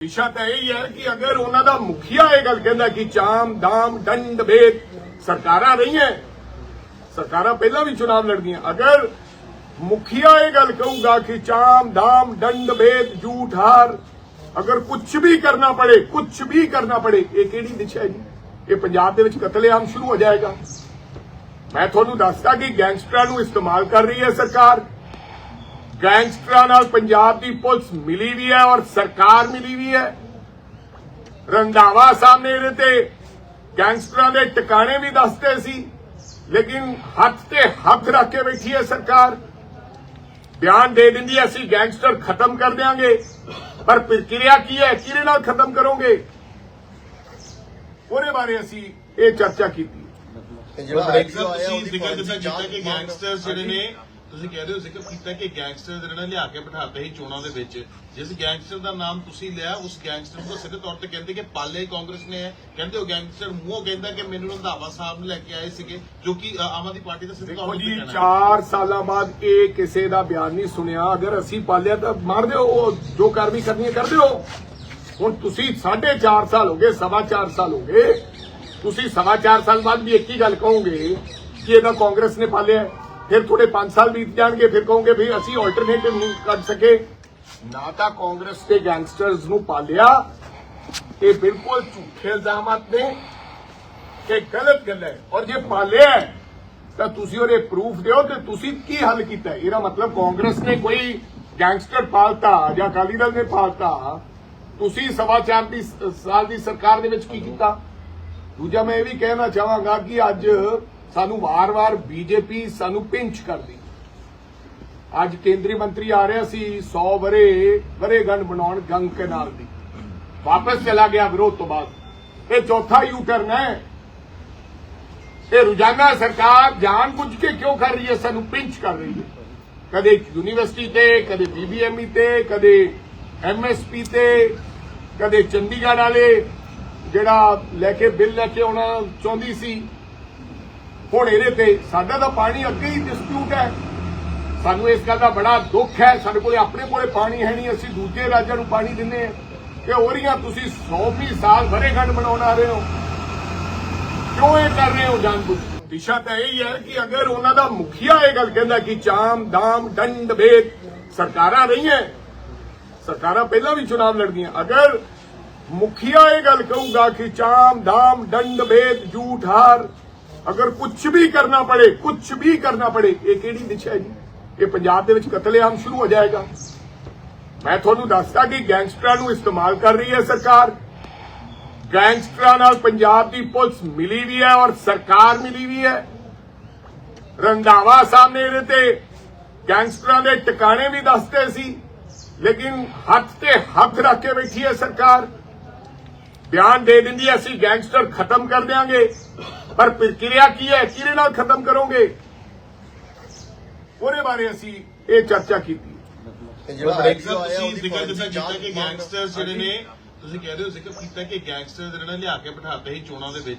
ਵਿਸ਼ਾ ਤਾਂ ਇਹ ਹੈ ਕਿ ਅਗਰ ਉਹਨਾਂ ਦਾ ਮੁਖੀਆ ਇਹ ਗੱਲ ਕਹਿੰਦਾ ਕਿ ਚਾਮ, ਦਾਮ, ਦੰਡ ਭੇਦ ਸਰਕਾਰਾਂ ਰਹੀਆਂ, ਸਰਕਾਰਾਂ ਪਹਿਲਾਂ ਵੀ ਚੁਣਾਵ ਲੜਦੀਆਂ ਅਗਰ ਮੁਖੀਆ ਇਹ ਗੱਲ ਕਹੂਗਾ ਕਿ ਚਾਮ, ਦਾਮ, ਦੰਡ ਭੇਦ ਝੂਠ, ਹਾਰ, ਅਗਰ ਕੁਝ ਵੀ ਕਰਨਾ ਪੜੇ ਕੁਝ ਵੀ ਕਰਨਾ ਪੜੇ, ਇਹ ਕਿਹੜੀ ਦਿਸ਼ਾ ਹੈ ਜੀ? ਇਹ ਪੰਜਾਬ ਦੇ ਵਿੱਚ ਕਤਲੇਆਮ ਸ਼ੁਰੂ ਹੋ ਜਾਏਗਾ। ਮੈਂ ਤੁਹਾਨੂੰ ਦੱਸਦਾ ਕਿ ਗੈਂਗਸਟਰਾਂ ਨੂੰ ਇਸਤੇਮਾਲ ਕਰ ਰਹੀ ਹੈ ਸਰਕਾਰ। ਗੈਂਗਸਟਰਾਂ ਨਾਲ ਪੰਜਾਬ ਦੀ ਪੁਲਿਸ ਮਿਲੀ ਵੀ ਹੈ ਔਰ ਸਰਕਾਰ ਮਿਲੀ ਵੀ ਹੈ। ਰੰਧਾਵਾ ਸਾਹਮਣੇ ਇਹਦੇ ਤੇ ਗੈਂਗਸਟਰਾਂ ਦੇ ਟਿਕਾਣੇ ਵੀ ਦੱਸਦੇ ਸੀ ਲੇਕਿਨ ਹੱਥ ਤੇ ਹੱਥ ਰੱਖ ਕੇ ਬੈਠੀ ਹੈ ਸਰਕਾਰ। ਬਿਆਨ ਦੇ ਦਿੰਦੀ ਹੈ ਅਸੀਂ ਗੈਂਗਸਟਰ ਖਤਮ ਕਰ ਦਿਆਂਗੇ ਪਰ ਪ੍ਰਕਿਰਿਆ ਕੀ ਹੈ ਕਿਹਦੇ ਨਾਲ ਖਤਮ ਕਰੋਗੇ? ਉਹਦੇ ਬਾਰੇ ਅਸੀਂ ਇਹ ਚਰਚਾ ਕੀਤੀ। ਤੇ ਜਿਹੜਾ ਤੁਸੀਂ ਜ਼ਿਕਰ ਕੀਤਾ ਕਿ ਗੈਂਗਸਟਰ ਜਿਹੜੇ ਨੇ ਤੁਸੀਂ ਕਹਿ ਰਹੇ ਹੋ ਜ਼ਿਕਰ ਕੀਤਾ ਕਿ ਗੈਂਗਸਟਰ ਜਿਹੜੇ ਲਿਆ ਕੇ ਬਿਠਾਤੇ ਸੀ ਚੋਣਾਂ ਦੇ ਵਿੱਚ। ਜਿਸ ਗੈਂਗਸਟਰ ਦਾ ਨਾਮ ਤੁਸੀਂ ਲਿਆ ਉਸ ਗੈਂਗਸਟਰ ਨੂੰ ਸਿੱਧੇ ਤੌਰ ਤੇ ਕਹਿੰਦੇ ਕਿ ਪਾਲੇ ਕਾਂਗਰਸ ਨੇ ਹੈ ਕਹਿੰਦੇ ਉਹ ਗੈਂਗਸਟਰ ਮੂੰਹੋਂ ਕਹਿੰਦਾ ਕਿ ਮੈਨੂੰ ਰੰਧਾਵਾ ਸਾਹਿਬ ਨੂੰ ਲੈ ਕੇ ਆਏ ਸੀਗੇ ਜੋ ਕਿ ਆਮ ਆਦਮੀ ਪਾਰਟੀ ਦਾ ਸਿੱਧੇ ਤੌਰ ਤੇ ਜੀ ਕਹਿਣਾ ਹੈ। 4 ਸਾਲਾਂ ਬਾਅਦ ਇਹ ਕਿਸੇ ਦਾ ਬਿਆਨ ਨਹੀਂ ਸੁਣਿਆ। ਅਗਰ ਅਸੀਂ ਪਾਲਿਆ ਤਾਂ ਮਾਰ ਦਿਓ ਉਹ ਜੋ ਕਾਰਵਾਈ ਕਰਨੀ ਹੈ ਕਰ ਦਿਓ। ਹੁਣ ਤੁਸੀਂ 4.5 ਸਾਲ ਹੋ ਗਏ ਸਵਾ 4 ਸਾਲ ਹੋ ਗਏ। ਤੁਸੀਂ ਸਵਾ 4 ਸਾਲ ਬਾਅਦ ਵੀ ਇੱਕ ਹੀ ਗੱਲ ਕਹੋਗੇ ਕਿ ਇਹਦਾ ਕਾਂਗਰਸ ਨੇ ਪਾਲਿਆ। ਫਿਰ ਥੋੜੇ 5 ਸਾਲ ਬੀਤ ਜਾਣਗੇ, ਫਿਰ ਕਹੋਗੇ ਵੀ ਅਸੀਂ ਆਲਟਰਨੇਟਿਵ ਨਹੀਂ ਕੱਢ ਸਕੇ। ਨਾ ਤਾਂ ਕਾਂਗਰਸ ਦੇ ਗੈਂਗਸਟਰਸ ਨੂੰ ਪਾਲਿਆ, ਇਹ ਬਿਲਕੁਲ ਝੂਠੇ ਇਲਜ਼ਾਮਾਤ ਨੇ ਇਹ ਗਲਤ ਗੱਲ ਹੈ। ਔਰ ਜੇ ਪਾਲਿਆ ਤਾਂ ਤੁਸੀਂ ਉਹਦੇ ਪ੍ਰੂਫ ਦਿਓ ਤੇ ਤੁਸੀਂ ਕੀ ਹੱਲ ਕੀਤਾ ਇਹਦਾ ਮਤਲਬ ਕਾਂਗਰਸ ਨੇ ਕੋਈ ਗੈਂਗਸਟਰ ਪਾਲਤਾ ਜਾਂ ਅਕਾਲੀ ਦਲ ਨੇ ਪਾਲਤਾ। ਤੁਸੀਂ ਸਵਾ ਚਾਰ ਦੀ ਸਾਲ ਦੀ ਸਰਕਾਰ ਦੇ ਵਿੱਚ ਕੀ ਕੀਤਾ? ਦੂਜਾ ਮੈਂ ਇਹ ਵੀ ਕਹਿਣਾ ਚਾਹਾਂਗਾ ਕਿ ਅੱਜ ਸਾਨੂੰ ਵਾਰ-ਵਾਰ ਬੀਜੇਪੀ ਸਾਨੂੰ ਪਿੰਚ ਕਰਦੀ। ਅੱਜ ਕੇਂਦਰੀ ਮੰਤਰੀ ਆ ਰਿਹਾ ਸੀ 100 ਬਰੇ ਬਰੇ ਬਣਾਉਣ ਗੰਗ ਕਿਨਾਰ ਦੀ। ਵਾਪਸ ਚਲਾ ਗਿਆ ਵਿਰੋਧ ਤੋਂ ਬਾਅਦ। ਇਹ ਚੌਥਾ ਯੂ ਟਰਨ ਹੈ। ਇਹ ਰੋਜ਼ਾਨਾ ਸਰਕਾਰ ਜਾਣ ਬੁੱਝ ਕੇ ਕਿਉਂ ਕਰ ਰਹੀ ਹੈ? ਸਾਨੂੰ ਪਿੰਚ ਕਰ ਰਹੀ ਹੈ। ਕਦੇ ਯੂਨੀਵਰਸਿਟੀ ਤੇ, ਕਦੇ ਬੀਬੀਐਮਈ ਤੇ, ਕਦੇ ਐਮਐਸਪੀ ਤੇ, ਕਦੇ ਚੰਡੀਗੜ੍ਹ ਵਾਲੇ ਜਿਹੜਾ ਲੈ ਕੇ ਬਿੱਲ ਲੈ ਕੇ ਆਉਣਾ ਚਾਹੁੰਦੀ ਸੀ ਹੁਣ ਇਹਦੇ ਤੇ ਸਾਡਾ ਤਾਂ ਪਾਣੀ ਅੱਗੇ ਹੀ ਡਿਸਪਿਊਟ ਹੈ। ਸਾਨੂੰ ਇਸ ਗੱਲ ਦਾ ਬੜਾ ਦੁੱਖ ਹੈ। ਸਾਡੇ ਕੋਲੇ ਆਪਣੇ ਕੋਲੇ ਪਾਣੀ ਹੈ ਨਹੀਂ। ਅਸੀਂ ਦੂਜੇ ਰਾਜਾਂ ਨੂੰ ਪਾਣੀ ਦਿੰਦੇ ਹਾਂ। ਤੇ ਹੋ ਤੁਸੀਂ 100 ਸਾਲ ਵਰੇਗੰਢ ਬਣਾਉਣ ਆ ਰਹੇ ਹੋ। ਕਿਉਂ ਇਹ ਕਰ ਰਹੇ ਹੋ ਜਾਣਬੁੱਝ ਦਿਸ਼ਾ ਤਾਂ ਇਹ ਹੈ ਕਿ ਅਗਰ ਉਹਨਾਂ ਦਾ ਮੁਖੀਆ ਇਹ ਗੱਲ ਕਹਿੰਦਾ ਕਿ ਚਾਮ, ਦਾਮ ਡੰਡ ਭੇਦ ਸਰਕਾਰਾਂ ਰਹੀਆਂ, ਸਰਕਾਰਾਂ ਪਹਿਲਾਂ ਵੀ ਚੁਣਾਵ ਲੜਦੀਆਂ। ਅਗਰ ਮੁਖੀਆ ਇਹ ਗੱਲ ਕਹੂਗਾ ਕਿ ਚਾਮ, ਦਾਮ, ਦੰਡ, ਭੇਦ, ਝੂਠ, ਹਾਰ ਅਗਰ ਕੁਝ ਵੀ ਕਰਨਾ ਪੜੇ ਕੁਝ ਵੀ ਕਰਨਾ ਪੜੇ, ਇਹ ਕਿਹੜੀ ਦਿਸ਼ਾ ਹੈ ਜੀ? ਇਹ ਪੰਜਾਬ ਦੇ ਵਿੱਚ ਕਤਲੇਆਮ ਸ਼ੁਰੂ ਹੋ ਜਾਏਗਾ। ਮੈਂ ਤੁਹਾਨੂੰ ਦੱਸਦਾ ਕਿ ਗੈਂਗਸਟਰਾਂ ਨੂੰ ਇਸਤੇਮਾਲ ਕਰ ਰਹੀ ਹੈ ਸਰਕਾਰ। ਗੈਂਗਸਟਰਾਂ ਨਾਲ ਪੰਜਾਬ ਦੀ ਪੁਲਿਸ ਮਿਲੀ ਵੀ ਹੈ ਔਰ ਸਰਕਾਰ ਮਿਲੀ ਵੀ ਹੈ। ਰੰਧਾਵਾ ਨੇ ਇਹਦੇ ਤੇ ਗੈਂਗਸਟਰਾਂ ਦੇ ਟਿਕਾਣੇ ਵੀ ਦੱਸਦੇ ਸੀ, ਲੇਕਿਨ ਹੱਥ ਤੇ ਹੱਥ ਰੱਖ ਕੇ ਬੈਠੀ ਹੈ ਸਰਕਾਰ। ਬਿਆਨ ਦੇ ਦਿੰਦੀ ਹੈ, ਅਸੀਂ ਗੈਂਗਸਟਰ ਖਤਮ ਕਰ ਦਿਆਂਗੇ। ਪਰ ਪ੍ਰਕਿਰਿਆ ਕੀ ਹੈ? ਕਿਹਦੇ ਨਾਲ ਖਤਮ ਕਰੋਗੇ? ਉਹਦੇ ਬਾਰੇ ਅਸੀਂ ਇਹ ਚਰਚਾ ਕੀਤੀ। ਤੇ ਜਿਹੜਾ ਇੱਕ ਆਇਆ ਤੁਸੀਂ ਜ਼ਿਕਰ ਕੀਤਾ ਕਿ ਗੈਂਗਸਟਰ ਜਿਹੜੇ ਨੇ ਤੁਸੀਂ ਕਹਿ ਰਹੇ ਹੋ ਜ਼ਿਕਰ ਕੀਤਾ ਕਿ ਗੈਂਗਸਟਰ ਜਿਹੜੇ ਨੇ ਲਿਆ ਕੇ ਬਿਠਾਤੇ ਸੀ ਚੋਣਾਂ ਦੇ ਵਿੱਚ।